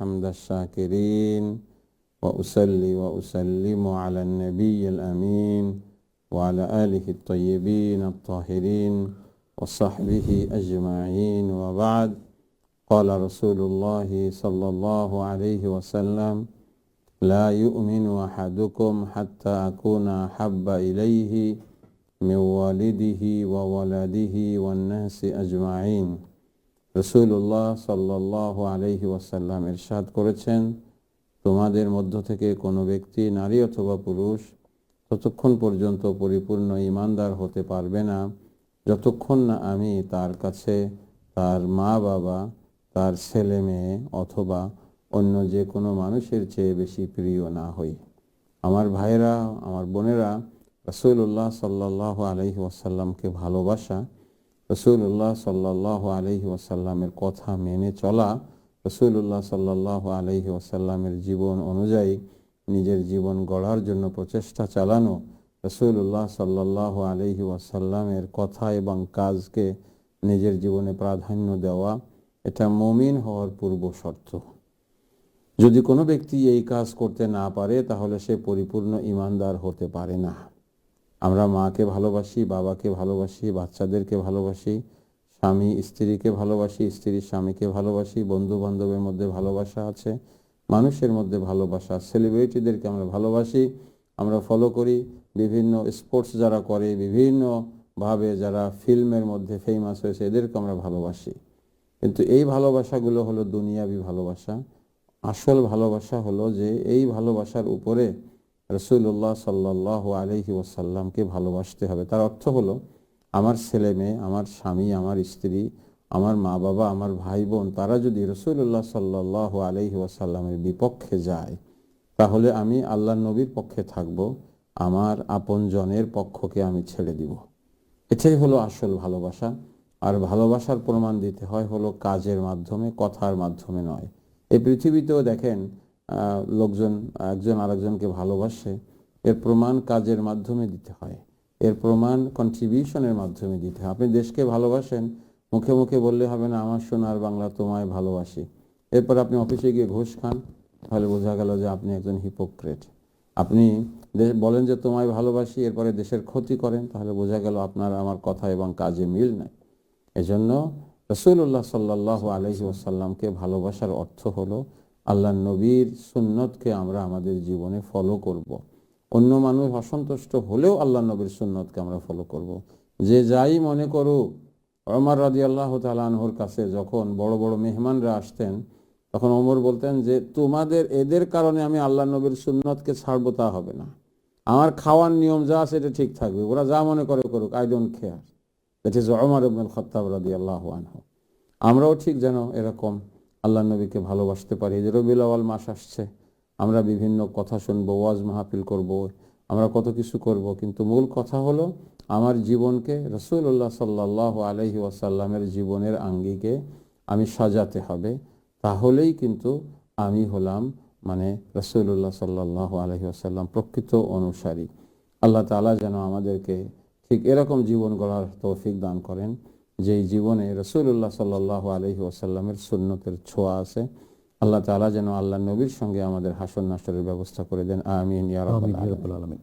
حمد الشاكرين وأصلي وأسلم على النبي الأمين وعلى آله الطيبين الطاهرين وصحبه أجمعين. وبعد قال رسول الله صلى الله عليه وسلم لا يؤمن أحدكم حتى أكون أحب إليه من والده وولده والناس أجمعين. রসুল্লাহ সাল্লাহ আলহি ওয়াসাল্লাম ইরশাদ করেছেন, তোমাদের মধ্য থেকে কোনো ব্যক্তি নারী অথবা পুরুষ ততক্ষণ পর্যন্ত পরিপূর্ণ ইমানদার হতে পারবে না। যতক্ষণ না আমি তার কাছে তার মা বাবা, তার ছেলে মেয়ে অথবা অন্য যে কোনো মানুষের চেয়ে বেশি প্রিয় না হই। আমার ভাইরা আমার বোনেরা রসুল্লাহ সাল্লাহ আলহি ওয়াসাল্লামকে ভালোবাসা রসুল্লাহ সাল্লাহ আলহি ওয়াসাল্লামের কথা মেনে চলা রসুল্লাহ সাল্লাহ আলহি ওয়াসাল্লামের জীবন অনুযায়ী নিজের জীবন গড়ার জন্য প্রচেষ্টা চালানো রসুল্লাহ সাল্লাহ আলহি ওয়াসাল্লামের কথা এবং কাজকে নিজের জীবনে প্রাধান্য দেওয়া, এটা মমিন হওয়ার পূর্ব শর্ত। যদি কোনো ব্যক্তি এই কাজ করতে না পারে, তাহলে সে পরিপূর্ণ ইমানদার হতে পারে না। আমরা মাকে ভালোবাসি, বাবাকে ভালোবাসি, বাচ্চাদেরকে ভালোবাসি, স্বামী স্ত্রীকে ভালোবাসি স্ত্রীর স্বামীকে ভালোবাসি বন্ধু বান্ধবের মধ্যে ভালোবাসা আছে, মানুষের মধ্যে ভালোবাসা সেলিব্রিটিদেরকে আমরা ভালোবাসি, আমরা ফলো করি, বিভিন্ন স্পোর্টস যারা করে বিভিন্নভাবে যারা ফিল্মের মধ্যে ফেমাস হয়েছে, এদেরকে আমরা ভালোবাসি। কিন্তু এই ভালোবাসাগুলো হলো দুনিয়াবি ভালোবাসা। আসল ভালোবাসা হলো যে এই ভালোবাসার উপরে রসুল্লাহ সাল্লাহ আলহি ওসাল্লামকে ভালোবাসতে হবে। তার অর্থ হলো, আমার ছেলে মেয়ে, আমার স্বামী, আমার স্ত্রী, আমার মা বাবা, আমার ভাই বোন, তারা যদি রসুল্লাহ সাল্লাহ আলহি ওসাল্লামের বিপক্ষে যায়, তাহলে আমি আল্লাহ নবীর পক্ষে থাকব, আমার আপন জনের পক্ষকে আমি ছেড়ে দিব। এটাই হলো আসল ভালোবাসা। আর ভালোবাসার প্রমাণ দিতে হয় হলো কাজের মাধ্যমে, কথার মাধ্যমে নয়। এই পৃথিবীতেও দেখেন লোকজন, একজন আরেকজনকে ভালোবাসে। এর প্রমাণ কাজের মাধ্যমে দিতে হয়। এর প্রমাণ কন্ট্রিবিউশনের মাধ্যমে দিতে হয়। আপনি দেশকে ভালোবাসেন, মুখে মুখে বললে হবে না, আমার সোনার বাংলা তোমায় ভালোবাসি। এরপর আপনি অফিসে গিয়ে ঘুষ খান, তাহলে বোঝা গেল যে আপনি একজন হিপোক্রেট আপনি বলেন যে তোমায় ভালোবাসি, এরপরে দেশের ক্ষতি করেন, তাহলে বোঝা গেল আপনার, আমার কথা এবং কাজে মিল নাই। এজন্য রসুল্লাহ সাল্লাহ আলহি ওসাল্লামকে ভালোবাসার অর্থ হলো আল্লাহ নবীর সুন্নতকে আমরা আমাদের জীবনে ফলো করব। অন্য মানুষ অসন্তুষ্ট হলেও আল্লাহ নবীর সুন্নতকে আমরা ফলো করব। যে যাই মনে করুক অমর রাজি আল্লাহ তালানহর কাছে যখন বড় বড় মেহমানরা আসতেন, তখন অমর বলতেন যে, তোমাদের এদের কারণে আমি আল্লাহ নবীর সুন্নতকে ছাড়বো, তা হবে না আমার খাওয়ার নিয়ম যা আছে, এটা ঠিক থাকবে ওরা যা মনে করে করুক I don't care that is অমর ইবনুল খত্তাব রাদি আল্লাহ আনহু আমরাও ঠিক যেন এরকম আল্লাহ নবীকে ভালোবাসতে পারি। যে রবিউল আওয়াল মাস আসছে, আমরা বিভিন্ন কথা শুনব, ওয়াজ মাহফিল করব। আমরা কত কিছু করব, কিন্তু মূল কথা হলো আমার জীবনকে রসুল্লাহ সাল্লাহ আলহি ওয়াসাল্লামের জীবনের আঙ্গিকে আমি সাজাতে হবে। তাহলেই কিন্তু আমি হলাম মানে রসুল্লাহ সাল্লাহ আলহি আসাল্লাম প্রকৃত অনুসারী। আল্লাহ তালা যেন আমাদেরকে ঠিক এরকম জীবন গড়ার তৌফিক দান করেন। যেই জীবনে রসুল্লাহ সাল্লাহ আলহি ওসাল্লামের সুন্নতের ছোঁয়া আছে, আল্লাহ তালা যেন আল্লাহ নবীর সঙ্গে আমাদের হাসন নাসরের ব্যবস্থা করে দেন। আমিন, ইয়া আলমিন।